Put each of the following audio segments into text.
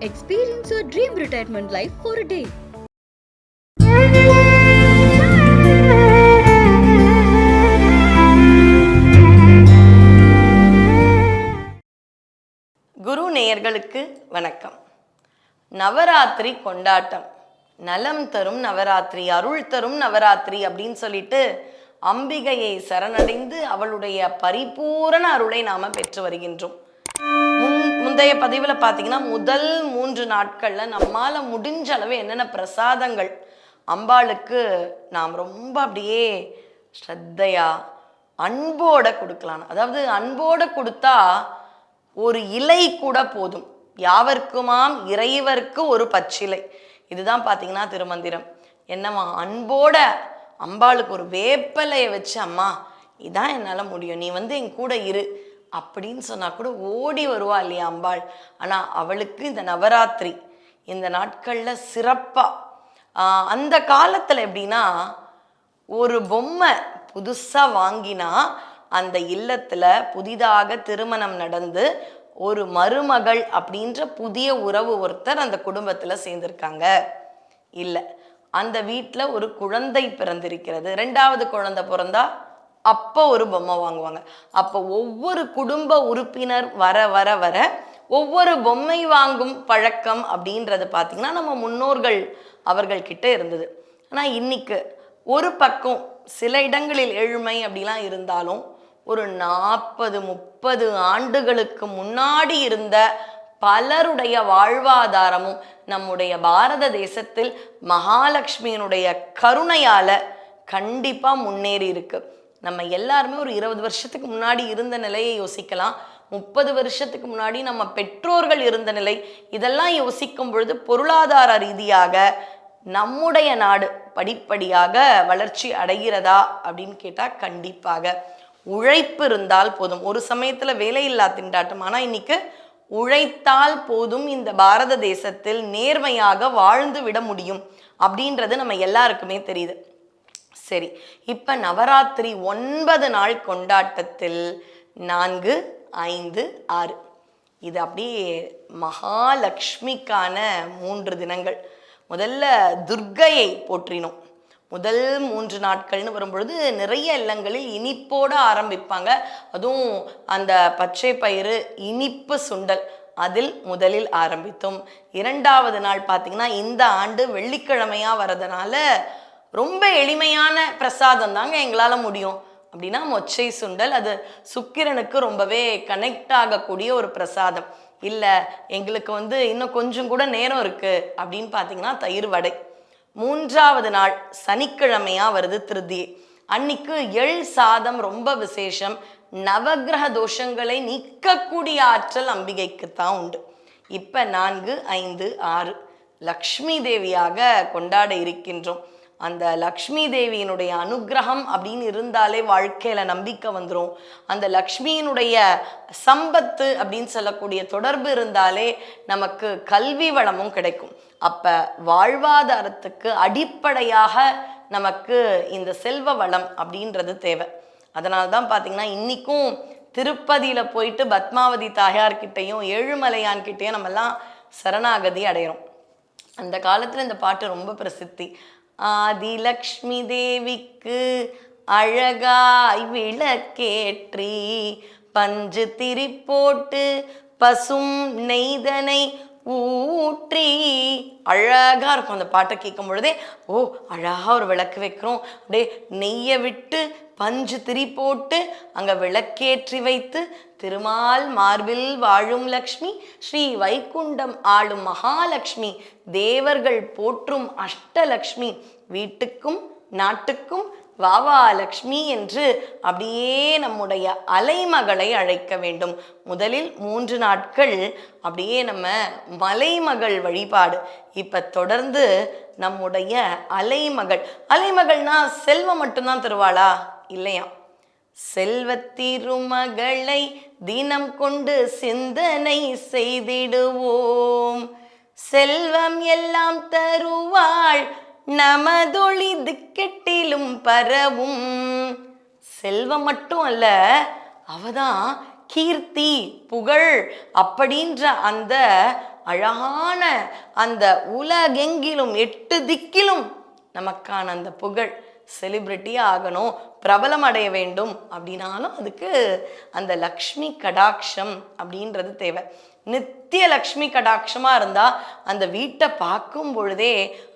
Experience your dream retirement life for a day. குரு நேயர்களுக்கு வணக்கம். நவராத்திரி கொண்டாட்டம். நலம் தரும் நவராத்திரி அருள் தரும் நவராத்திரி அப்படின்னு சொல்லிட்டு அம்பிகையை சரணடைந்து அவளுடைய பரிபூரண அருளை நாம பெற்று வருகின்றோம். முந்தைய பதிவில் பார்த்தீங்கன்னா முதல் மூன்று நாட்களில் நம்மால் முடிஞ்ச அளவு என்னென்ன பிரசாதங்கள் அம்பாளுக்கு நாம் ரொம்ப அப்படியே ஸ்ரத்தையா அன்போட கொடுக்கலாம். அதாவது அன்போட கொடுத்தா ஒரு இலை கூட போதும். யாவர்க்குமாம் இறைவர்க்கு ஒரு பச்சிலை. இதுதான் பார்த்தீங்கன்னா திருமந்திரம். என்னம்மா அன்போட அம்பாளுக்கு ஒரு வேப்பலையை வச்சு அம்மா இதான் என்னால் முடியும். நீ வந்து என் கூட இரு. அப்படின்னு சொன்னால் கூட ஓடி வருவா இல்லையா அம்பாள். ஆனால் அவளுக்கு இந்த நவராத்திரி இந்த நாட்களில் சிறப்பாக அந்த காலத்தில் எப்படின்னா ஒரு பொம்மை புதுசாக வாங்கினா அந்த இல்லத்தில் புதிதாக திருமணம் நடந்து ஒரு மருமகள் அப்படின்ற புதிய உறவு ஒருத்தர் அந்த குடும்பத்தில் சேர்ந்திருக்காங்க. இல்லை. அந்த வீட்டில் ஒரு குழந்தை பிறந்திருக்கிறது. ரெண்டாவது குழந்தை பிறந்தா அப்போ ஒரு பொம்மை வாங்குவாங்க. அப்போ ஒவ்வொரு குடும்ப உறுப்பினர் வர வர வர ஒவ்வொரு பொம்மை வாங்கும் பழக்கம் அப்படின்றது பார்த்திங்கன்னா நம்ம முன்னோர்கள் அவர்கள் கிட்ட இருந்தது. ஆனால் இன்னைக்கு ஒரு பக்கம் சில இடங்களில் ஏழ்மை அப்படிலாம் இருந்தாலும் ஒரு நாற்பது முப்பது ஆண்டுகளுக்கு முன்னாடி இருந்த பலருடைய வாழ்வாதாரமும் நம்முடைய பாரத தேசத்தில் மகாலட்சுமியினுடைய கருணையால கண்டிப்பாக முன்னேறி இருக்குது நம்ம எல்லாருமே ஒரு இருபது வருஷத்துக்கு முன்னாடி இருந்த நிலையை யோசிக்கலாம். முப்பது வருஷத்துக்கு முன்னாடி நம்ம பெற்றோர்கள் இருந்த நிலை இதெல்லாம் யோசிக்கும் பொழுது பொருளாதார ரீதியாக நம்முடைய நாடு படிப்படியாக வளர்ச்சி அடைகிறதா அப்படின்னு கேட்டால் கண்டிப்பாக. உழைப்பு இருந்தால் போதும். ஒரு சமயத்தில் வேலையில்லா திண்டாட்டம். ஆனால் இன்னைக்கு உழைத்தால் போதும் இந்த பாரத தேசத்தில் நேர்மையாக வாழ்ந்து விட முடியும் அப்படின்றது நம்ம எல்லாருக்குமே தெரியுது. சரி இப்போ நவராத்திரி ஒன்பது நாள் கொண்டாட்டத்தில் நான்கு ஐந்து ஆறு. இது அப்படியே மகாலட்சுமிக்கான மூன்று தினங்கள். முதல்ல துர்க்கையை போற்றினோம். முதல் மூன்று நாட்கள்னு வரும்பொழுது நிறைய இல்லங்களில் இனிப்போட ஆரம்பிப்பாங்க. அதுவும் அந்த பச்சை பயிறு இனிப்பு சுண்டல் அதில் முதலில் ஆரம்பித்தோம். இரண்டாவது நாள் பார்த்தீங்கன்னா இந்த ஆண்டு வெள்ளிக்கிழமையாக வரதுனால ரொம்ப எளிமையான பிரசாதம் தாங்க எங்களால் முடியும். அப்படின்னா மொச்சை சுண்டல் அது சுக்கிரனுக்கு ரொம்பவே கனெக்ட் ஆகக்கூடிய ஒரு பிரசாதம். இல்லை எங்களுக்கு வந்து இன்னும் கொஞ்சம் கூட நேரம் இருக்குது அப்படின்னு பார்த்தீங்கன்னா தயிர் வடை. மூன்றாவது நாள் சனிக்கிழமையாக வருது திருதியை அன்னைக்கு எள் சாதம் ரொம்ப விசேஷம். நவக்கிரக தோஷங்களை நீக்கக்கூடிய ஆற்றல் அம்பிகைக்கு தான் உண்டு. இப்போ நான்கு ஐந்து ஆறு லக்ஷ்மி தேவியாக கொண்டாட இருக்கின்றோம். அந்த லக்ஷ்மி தேவியினுடைய அனுகிரகம் அப்படின்னு இருந்தாலே வாழ்க்கையில நம்பிக்கை வந்துடும் அந்த லக்ஷ்மியினுடைய சம்பத்து அப்படின்னு சொல்லக்கூடிய தொடர்பு இருந்தாலே நமக்கு கல்வி வளமும் கிடைக்கும். அப்ப வாழ்வாதாரத்துக்கு அடிப்படையாக நமக்கு இந்த செல்வ வளம் அப்படின்றது தேவை. அதனால தான் பார்த்தீங்கன்னா இன்னைக்கும் திருப்பதியில் போயிட்டு பத்மாவதி தாயார்கிட்டையும் ஏழுமலையான்கிட்டையும் நம்மெல்லாம் சரணாகதி அடையிறோம். அந்த காலத்தில் இந்த பாட்டு ரொம்ப பிரசித்தி. ஆதிலக்ஷ்மி தேவிக்கு அழகாய் விளக்கேற்றி பஞ்சு திரிப்போட்டு பசும் நெய்தனை ஊற்றி அழகா இருக்கும் அந்த பாட்டை கேட்கும் பொழுதே ஓ அழகா ஒரு விளக்கு வைக்கிறோம். அப்படியே நெய்யை விட்டு பஞ்சு திரி போட்டு அங்க விளக்கேற்றி வைத்து திருமால் மார்பில் வாழும் லக்ஷ்மி ஸ்ரீ வைகுண்டம் ஆளும் மகாலட்சுமி தேவர்கள் போற்றும் அஷ்டலக்ஷ்மி வீட்டுக்கும் நாட்டுக்கும் வாவா லக்ஷ்மி என்று அப்படியே நம்முடைய அலைமகளை அழைக்க வேண்டும். முதலில் மூன்று நாட்கள் அப்படியே நம்ம மலைமகள் வழிபாடு. இப்போ தொடர்ந்து நம்முடைய அலைமகள். அலைமகள்னா செல்வம் மட்டும்தான் தருவாளா? இல்லையா? செல்வத்திருமகளை தினம் கொண்டு சிந்தனை செய்திடுவோம். செல்வம் எல்லாம் தருவாள். நமதொளி திக்கெட்டிலும் பரவும். செல்வம் மட்டும் அல்ல அவதான் கீர்த்தி புகழ் அப்படின்ற அந்த அழகான அந்த உலகெங்கிலும் எட்டு திக்கிலும் நமக்கான அந்த புகழ் செலிப்ரிட்டியாக ஆகணும் பிரபலம் அடைய வேண்டும் அப்படின்னாலும் அதுக்கு அந்த லக்ஷ்மி கடாட்சம் அப்படின்றது தேவை. நித்திய லக்ஷ்மி கடாட்சமாக இருந்தால் அந்த வீட்டை பார்க்கும் பொழுதே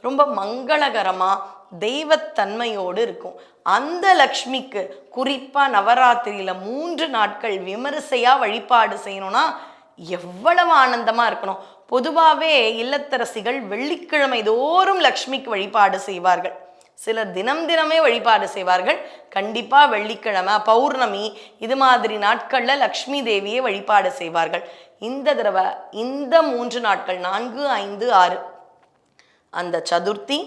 ரொம்ப மங்களகரமாக தெய்வத்தன்மையோடு இருக்கும். அந்த லக்ஷ்மிக்கு குறிப்பாக நவராத்திரியில் மூன்று நாட்கள் விமரிசையாக வழிபாடு செய்யணும்னா எவ்வளவு ஆனந்தமாக இருக்கணும். பொதுவாகவே இல்லத்தரசிகள் வெள்ளிக்கிழமை தோறும் லக்ஷ்மிக்கு வழிபாடு செய்வார்கள். சிலர் தினம் தினமே வழிபாடு செய்வார்கள். கண்டிப்பாக வெள்ளிக்கிழமை பௌர்ணமி இது மாதிரி நாட்களில் லக்ஷ்மி தேவியை வழிபாடு செய்வார்கள். இந்த தடவை இந்த மூன்று நாட்கள் நான்கு ஐந்து ஆறு அந்த சதுர்த்தி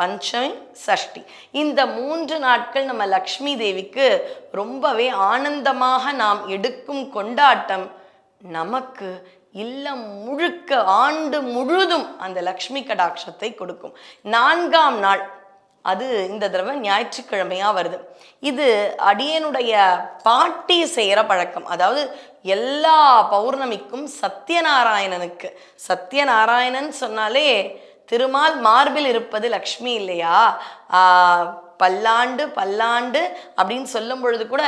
பஞ்சமி சஷ்டி. இந்த மூன்று நாட்கள் நம்ம லக்ஷ்மி தேவிக்கு ரொம்பவே ஆனந்தமாக நாம் எடுக்கும் கொண்டாட்டம். நமக்கு இல்லம் முழுக்க ஆண்டு முழுதும் அந்த லக்ஷ்மி கடாட்சத்தை கொடுக்கும். நான்காம் நாள் அது இந்த தடவை ஞாயிற்றுக்கிழமையாக வருது. இது அடியனுடைய பாட்டி செய்கிற பழக்கம். அதாவது எல்லா பௌர்ணமிக்கும் சத்யநாராயணனுக்கு. சத்யநாராயணன் சொன்னாலே திருமால் மார்பில் இருப்பது லக்ஷ்மி இல்லையா? பல்லாண்டு பல்லாண்டு அப்படின்னு சொல்லும் பொழுது கூட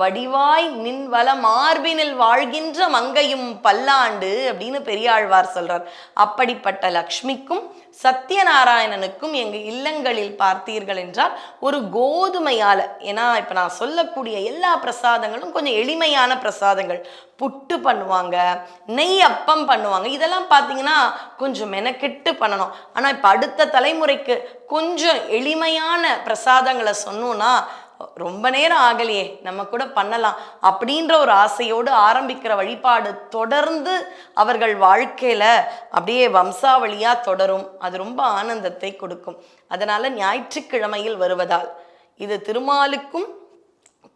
வடிவாய் நின் வள மார்பினில் வாழ்கின்ற மங்கையும் பல்லாண்டு அப்படின்னு பெரியாழ்வார் சொல்றார். அப்படிப்பட்ட லக்ஷ்மிக்கும் சத்யநாராயணனுக்கும் எங்க இல்லங்களில் பார்த்தீர்கள் என்றால் ஒரு கோதுமையால ஏன்னா இப்ப நான் சொல்லக்கூடிய எல்லா பிரசாதங்களும் கொஞ்சம் எளிமையான பிரசாதங்கள். புட்டு பண்ணுவாங்க நெய் அப்பம் பண்ணுவாங்க இதெல்லாம் பார்த்தீங்கன்னா கொஞ்சம் மெனக்கெட்டு பண்ணணும். ஆனால் இப்போ அடுத்த தலைமுறைக்கு கொஞ்சம் எளிமையான பிரசாதங்களை சொன்னோன்னா ரொம்ப நேரம் ஆகலையே நம்ம கூட பண்ணலாம் அப்படின்ற ஒரு ஆசையோடு ஆரம்பிக்கிற வழிபாடு தொடர்ந்து அவர்கள் வாழ்க்கையில் அப்படியே வம்சாவளியாக தொடரும். அது ரொம்ப ஆனந்தத்தை கொடுக்கும். அதனால் ஞாயிற்றுக்கிழமையில் வருவதால் இது திருமாலுக்கும்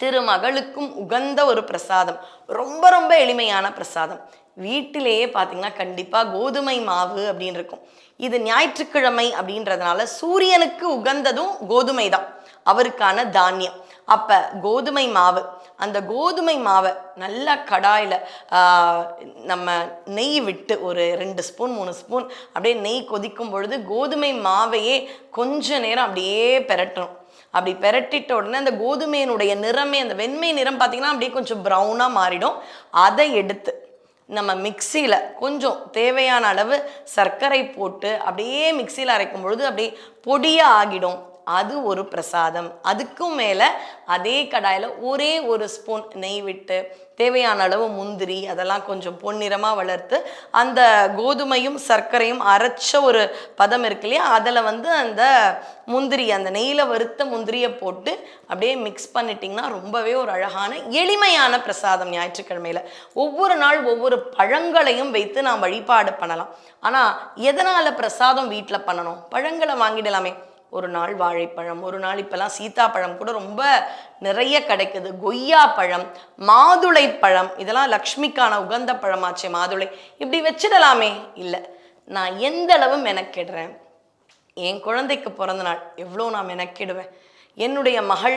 திருமகளுக்கும் உகந்த ஒரு பிரசாதம். ரொம்ப ரொம்ப எளிமையான பிரசாதம். வீட்டிலேயே பார்த்தீங்கன்னா கண்டிப்பாக கோதுமை மாவு அப்படின்னு இருக்கும். இது ஞாயிற்றுக்கிழமை அப்படின்றதுனால சூரியனுக்கு உகந்ததும் கோதுமை தான். அவருக்கான தானியம். அப்ப கோதுமை மாவு அந்த கோதுமை மாவை நல்லா கடாயில் நம்ம நெய் விட்டு ஒரு ரெண்டு ஸ்பூன் மூணு ஸ்பூன் அப்படியே நெய் கொதிக்கும் பொழுது கோதுமை மாவையே கொஞ்ச நேரம் அப்படியே பெரட்டணும். அப்படி பெரட்டிட்ட உடனே அந்த கோதுமையினுடைய நிறமே அந்த வெண்மை நிறம் பார்த்தீங்கன்னா அப்படியே கொஞ்சம் ப்ரௌனாக மாறிடும். அதை எடுத்து நம்ம மிக்சியில் கொஞ்சம் தேவையான அளவு சர்க்கரை போட்டு அப்படியே மிக்சியில் அரைக்கும் பொழுது அப்படியே பொடியாக ஆகிடும். அது ஒரு பிரசாதம். அதுக்கும் மேலே அதே கடாயில் ஒரே ஒரு ஸ்பூன் நெய் விட்டு தேவையான அளவு முந்திரி அதெல்லாம் கொஞ்சம் பொன்னிறமாக வளர்த்து அந்த கோதுமையும் சர்க்கரையும் அரைச்ச ஒரு பதம் இருக்கு இல்லையா? அதில் வந்து அந்த முந்திரி அந்த நெய்யில் வறுத்த முந்திரியை போட்டு அப்படியே மிக்ஸ் பண்ணிட்டிங்கன்னா ரொம்பவே ஒரு அழகான எளிமையான பிரசாதம் ஞாயிற்றுக்கிழமையில். ஒவ்வொரு நாள் ஒவ்வொரு பழங்களையும் வைத்து நாம் வழிபாடு பண்ணலாம். ஆனால் எதனால் பிரசாதம் வீட்டில் பண்ணணும்? பழங்களை வாங்கிடலாமே. ஒரு நாள் வாழைப்பழம் ஒரு நாள் இப்போல்லாம் சீத்தாப்பழம் கூட ரொம்ப நிறைய கிடைக்குது. கொய்யா பழம் மாதுளை பழம் இதெல்லாம் லக்ஷ்மிக்கான உகந்த பழமாச்சே மாதுளை. இப்படி வச்சிடலாமே? இல்லை. நான் எந்த அளவு மெனக்கிடுறேன்? என் குழந்தைக்கு பிறந்த நாள் எவ்வளோ நான் மெனக்கிடுவேன்? என்னுடைய மகள்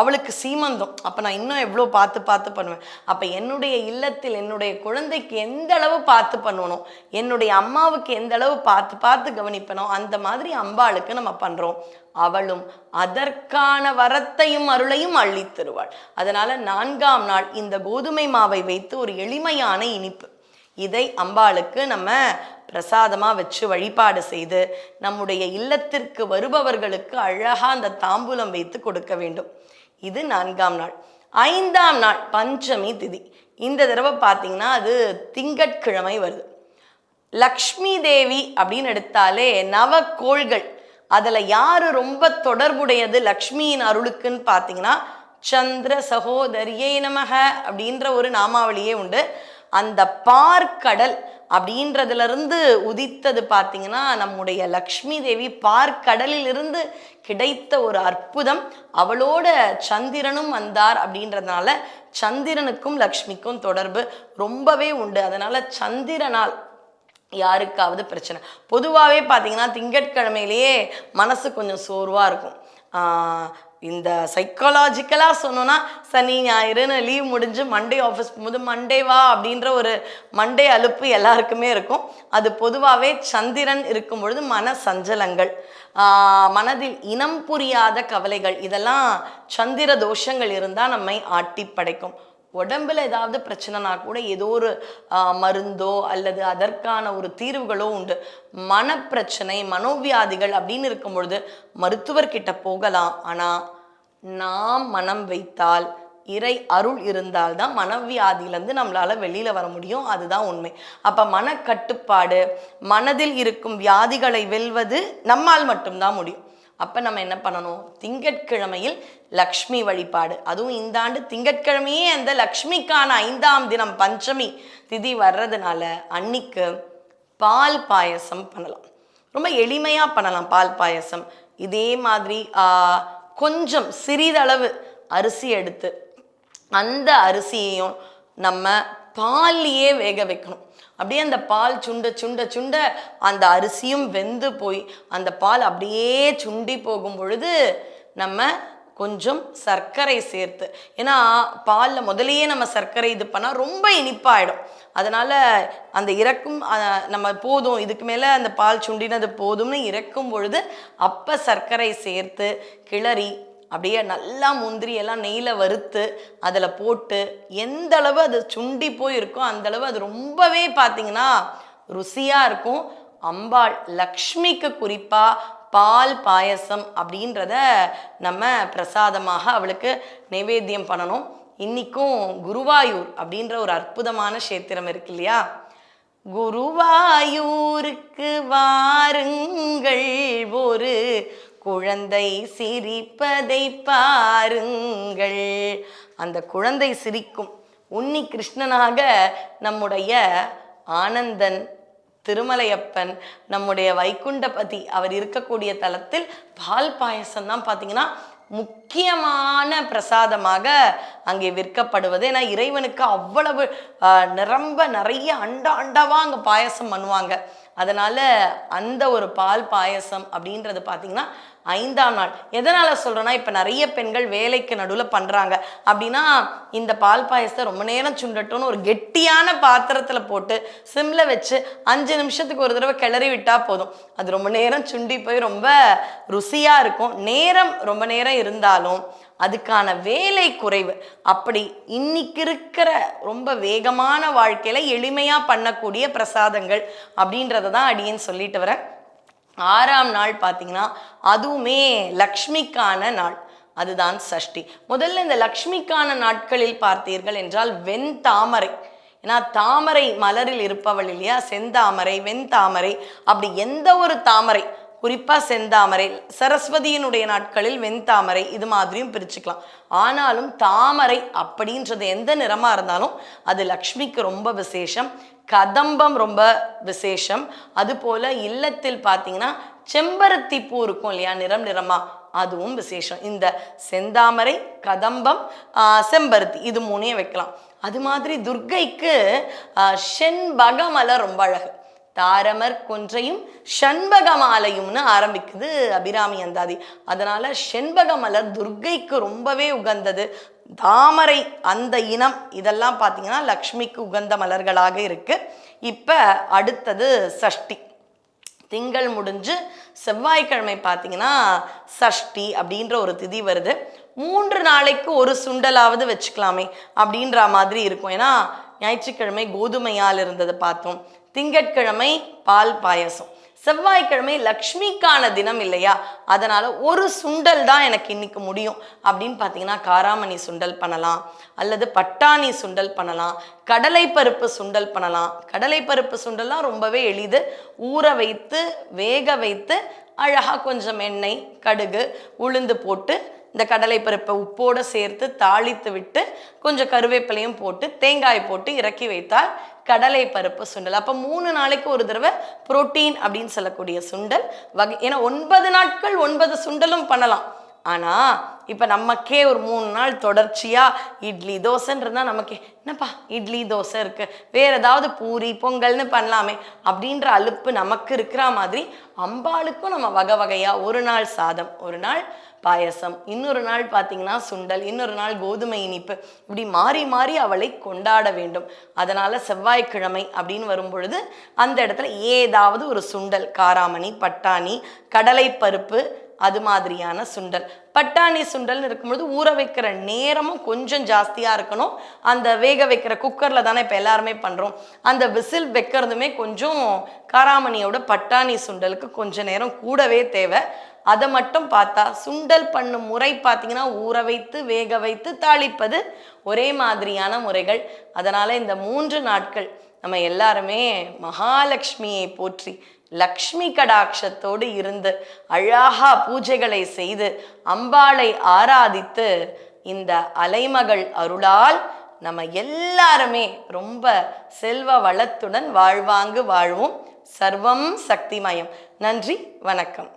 அவளுக்கு சீமந்தம். அப்போ நான் இன்னும் எவ்வளோ பார்த்து பார்த்து பண்ணுவேன். அப்போ என்னுடைய இல்லத்தில் என்னுடைய குழந்தைக்கு எந்த அளவு பார்த்து பண்ணணும்? என்னுடைய அம்மாவுக்கு எந்த அளவு பார்த்து பார்த்து கவனிப்பனோ அந்த மாதிரி அம்பாளுக்கு நம்ம பண்ணுறோம் அவளும் அதற்கான வரத்தையும் அருளையும் அள்ளித்தருவாள் தருவாள். அதனால நான்காம் நாள் இந்த கோதுமை மாவை வைத்து ஒரு எளிமையான இனிப்பு. இதை அம்பாளுக்கு நம்ம பிரசாதமாக வச்சு வழிபாடு செய்து நம்முடைய இல்லத்திற்கு வருபவர்களுக்கு அழகாக அந்த தாம்பூலம் வைத்து கொடுக்க வேண்டும். இது நான்காம் நாள். ஐந்தாம் நாள் பஞ்சமி திதி. இந்த தடவை பார்த்தீங்கன்னா அது திங்கட்கிழமை வருது. லக்ஷ்மி தேவி அப்படின்னு எடுத்தாலே நவக்கோள்கள். அதில் யார் ரொம்ப தொடர்புடையது லக்ஷ்மியின் அருளுக்குன்னு பார்த்தீங்கன்னா சந்திர சகோதரியே நமக அப்படின்ற ஒரு நாமாவளியே உண்டு. அந்த பார்க்கடல் அப்படின்றதுலேருந்து உதித்தது பார்த்தீங்கன்னா நம்முடைய லக்ஷ்மி தேவி பார்க்கடலிலிருந்து கிடைத்த ஒரு அற்புதம். அவளோட சந்திரனும் வந்தார் அப்படின்றதுனால சந்திரனுக்கும் லக்ஷ்மிக்கும் தொடர்பு ரொம்பவே உண்டு. அதனால சந்திரனால் யாருக்காவது பிரச்சனை. பொதுவாகவே பார்த்தீங்கன்னா திங்கட்கிழமையிலேயே மனசு கொஞ்சம் சோர்வாக இருக்கும். இந்த சைக்காலஜிக்கலாக சொன்னோன்னா சனி ஞாயிறுன்னு லீவ் முடிஞ்சு மண்டே ஆஃபீஸ் போகும்போது மண்டே வா அப்படின்ற ஒரு மண்டே அலுப்பு எல்லாருக்குமே இருக்கும். அது பொதுவாகவே சந்திரன் இருக்கும் பொழுது மன சஞ்சலங்கள் மனதில் இனம் புரியாத கவலைகள் இதெல்லாம் சந்திர தோஷங்கள் இருந்தால் நம்மை ஆட்டி படைக்கும் உடம்புல ஏதாவது பிரச்சனைனா கூட ஏதோ ஒரு மருந்தோ அல்லது அதற்கான ஒரு தீர்வுகளோ உண்டு. மனப்பிரச்சனை மனோவியாதிகள் அப்படின்னு இருக்கும் பொழுது மருத்துவர்கிட்ட போகலாம். ஆனால் நாம் மனம் வைத்தால் இறை அருள் இருந்தால் தான் மனவியாதியிலேருந்து நம்மளால் வெளியில் வர முடியும். அதுதான் உண்மை. அப்போ மனக்கட்டுப்பாடு மனதில் இருக்கும் வியாதிகளை வெல்வது நம்மால் மட்டும்தான் முடியும். அப்போ நம்ம என்ன பண்ணணும்? திங்கட்கிழமையில் லக்ஷ்மி வழிபாடு. அதுவும் இந்த ஆண்டு திங்கட்கிழமையே அந்த லக்ஷ்மிக்கான ஐந்தாம் தினம் பஞ்சமி திதி வர்றதுனால அன்னிக்கு பால் பாயசம் பண்ணலாம். ரொம்ப எளிமையாக பண்ணலாம் பால் பாயசம். இதே மாதிரி கொஞ்சம் சிறிதளவு அரிசி எடுத்து அந்த அரிசியையும் நம்ம பால்லையே வேக வைக்கணும். அப்படியே அந்த பால் சுண்ட சுண்ட சுண்ட அந்த அரிசியும் வெந்து போய் அந்த பால் அப்படியே சுண்டி போகும் பொழுது நம்ம கொஞ்சம் சர்க்கரை சேர்த்து ஏன்னா பாலில் முதலையே நம்ம சர்க்கரை இது பண்ணால் ரொம்ப இனிப்பாயிடும். அதனால் அந்த இறக்கும் நம்ம போதும் இதுக்கு மேலே அந்த பால் சுண்டினது போதும்னு இறக்கும் பொழுது அப்போ சர்க்கரை சேர்த்து கிளறி அப்படியே நல்லா முந்திரி எல்லாம் நெய்யில் வறுத்து அதில் போட்டு எந்த அளவு அது சுண்டி போய் இருக்கோ அந்த அளவு அது ரொம்பவே பார்த்தீங்கன்னா ருசியாக இருக்கும். அம்பாள் லக்ஷ்மிக்கு குறிப்பாக பால் பாயசம் அப்படின்றத நம்ம பிரசாதமாக அவளுக்கு நைவேத்தியம் பண்ணணும். இன்றைக்கும் குருவாயூர் அப்படின்ற ஒரு அற்புதமான கஷேத்திரம் இருக்கு இல்லையா? குருவாயூருக்கு வாருங்கள் ஒரு குழந்தை சிரிப்பதை பாருங்கள். அந்த குழந்தை சிரிக்கும். உன்னி கிருஷ்ணனாக நம்முடைய ஆனந்தன் திருமலையப்பன் நம்முடைய வைகுண்டபதி அவர் இருக்கக்கூடிய தலத்தில் பால் பாயசம் தான் பார்த்தீங்கன்னா முக்கியமான பிரசாதமாக அங்கே விற்கப்படுவது. ஏன்னா இறைவனுக்கு அவ்வளவு நிரம்ப நிறைய அண்டா அண்டாவாக அங்கே பாயசம் பண்ணுவாங்க. அதனால அந்த ஒரு பால் பாயசம் அப்படின்றது பார்த்தீங்கன்னா ஐந்தாம் நாள். எதனால சொல்றேன்னா இப்போ நிறைய பெண்கள் வேலைக்கு நடுவில் பண்றாங்க. அப்படின்னா இந்த பால் பாயசத்தை ரொம்ப நேரம் சுண்டட்டும்னு ஒரு கெட்டியான பாத்திரத்துல போட்டு சிம்ல வச்சு அஞ்சு நிமிஷத்துக்கு ஒரு தடவை கிளறி விட்டா போதும். அது ரொம்ப நேரம் சுண்டி போய் ரொம்ப ருசியா இருக்கும். நேரம் ரொம்ப நேரம் இருந்தாலும் அதுக்கான வேலை குறைவு. அப்படி இன்னைக்கு இருக்கிற ரொம்ப வேகமான வாழ்க்கையில எளிமையா பண்ணக்கூடிய பிரசாதங்கள் அப்படின்றத தான் அடியேன்னு சொல்லிட்டு வரேன். ஆறாம் நாள் பார்த்தீங்கன்னா அதுவுமே லக்ஷ்மிக்கான நாள். அதுதான் சஷ்டி. முதல்ல இந்த லக்ஷ்மிக்கான நாட்களில் பார்த்தீர்கள் என்றால் வெண்தாமரை. ஏன்னா தாமரை மலரில் இருப்பவள் இல்லையா? செந்தாமரை வெண்தாமரை. அப்படி எந்த ஒரு தாமரை குறிப்பாக செந்தாமரை சரஸ்வதியினுடைய நாட்களில் வெண்தாமரை இது மாதிரியும் பிரிச்சுக்கலாம். ஆனாலும் தாமரை அப்படின்றது எந்த நிறமாக இருந்தாலும் அது லக்ஷ்மிக்கு ரொம்ப விசேஷம் கதம்பம் ரொம்ப விசேஷம். அதுபோல இல்லத்தில் பார்த்தீங்கன்னா செம்பருத்தி பூ இருக்கும் இல்லையா நிறம் நிறமா அதுவும் விசேஷம். இந்த செந்தாமரை கதம்பம் செம்பருத்தி இது மூணையும் வைக்கலாம். அது மாதிரி துர்கைக்கு ஆ, ரொம்ப அழகு. தாரமர் கொன்றையும் ஷண்பக மாலையும்னு ஆரம்பிக்குது அபிராமி அந்தாதி. அதனால செண்பக மலர் துர்க்கைக்கு ரொம்பவே உகந்தது. தாமரை அந்த இனம் இதெல்லாம் பார்த்தீங்கன்னா லக்ஷ்மிக்கு உகந்த மலர்களாக இருக்கு. இப்போ அடுத்தது சஷ்டி. திங்கள் முடிஞ்சு செவ்வாய்க்கிழமை பார்த்தீங்கன்னா சஷ்டி அப்படின்ற ஒரு திதி வருது. மூன்று நாளைக்கு ஒரு சுண்டலாவது வச்சுக்கலாமே அப்படின்ற மாதிரி இருக்கும். ஏன்னா ஞாயிற்றுக்கிழமை கோதுமையால் இருந்ததை பார்த்தோம். திங்கட்கிழமை பால் பாயசம். செவ்வாய்க்கிழமை லக்ஷ்மிக்கான தினம் இல்லையா? அதனால் ஒரு சுண்டல் தான் எனக்கு இன்னைக்கு முடியும். அப்படின்னு பார்த்தீங்கன்னா காராமணி சுண்டல் பண்ணலாம். அல்லது பட்டாணி சுண்டல் பண்ணலாம். கடலை பருப்பு சுண்டல் பண்ணலாம். கடலை பருப்பு சுண்டல்லாம் ரொம்பவே எளிது. ஊற வைத்து வேக வைத்து அழகாக கொஞ்சம் எண்ணெய் கடுகு உளுந்து போட்டு இந்த கடலை பருப்பை உப்போடு சேர்த்து தாளித்து விட்டு கொஞ்சம் கருவேப்பிலையும் போட்டு தேங்காய் போட்டு இறக்கி வைத்தால் கடலை பருப்பு சுண்டல். அப்போ மூணு நாளைக்கு ஒரு தடவை புரோட்டீன் அப்படின்னு சொல்லக்கூடிய சுண்டல். வகை ஏன்னா ஒன்பது நாட்கள் ஒன்பது சுண்டலும் பண்ணலாம். ஆனால் இப்போ நமக்கே ஒரு மூணு நாள் தொடர்ச்சியாக இட்லி தோசைன்றதுனா நமக்கே என்னப்பா இட்லி தோசை இருக்கு. வேற ஏதாவது பூரி பொங்கல்னு பண்ணலாமே அப்படின்ற அலுப்பு நமக்கு இருக்கிற மாதிரி அம்பாளுக்கும் நம்ம வகை வகையாக ஒரு நாள் சாதம் ஒரு நாள் பாயசம். இன்னொரு நாள் பார்த்தீங்கன்னா சுண்டல் இன்னொரு நாள் கோதுமை இனிப்பு. இப்படி மாறி மாறி அவளை கொண்டாட வேண்டும். அதனால் செவ்வாய்க்கிழமை அப்படின்னு வரும் பொழுது அந்த இடத்துல ஏதாவது ஒரு சுண்டல் காராமணி பட்டாணி கடலைப்பருப்பு அது மாதிரியான சுண்டல். பட்டாணி சுண்டல்னு இருக்கும்பொழுது ஊற வைக்கிற நேரமும் கொஞ்சம் ஜாஸ்தியாக இருக்கணும். அந்த வேக வைக்கிற குக்கரில் தானே இப்போ எல்லாருமே பண்ணுறோம் அந்த விசில் வைக்கிறதுமே கொஞ்சம் காராமணியோட பட்டாணி சுண்டலுக்கு கொஞ்சம் நேரம் கூடவே தேவை. அதை மட்டும் பார்த்தா சுண்டல் பண்ணும் முறை பார்த்தீங்கன்னா ஊற வைத்து வேக வைத்து தாளிப்பது ஒரே மாதிரியான முறைகள். அதனால் இந்த மூன்று நாட்கள் நம்ம எல்லாருமே மகாலட்சுமியை போற்றி லக்ஷ்மி கடாட்சத்தோடு இருந்து அழகா பூஜைகளை செய்து அம்பாளை ஆராதித்து இந்த அலைமகள் அருளால் நம்ம எல்லாருமே ரொம்ப செல்வ வளத்துடன் வாழ்வாங்கு வாழ்வோம். சர்வம் சக்திமயம். நன்றி வணக்கம்.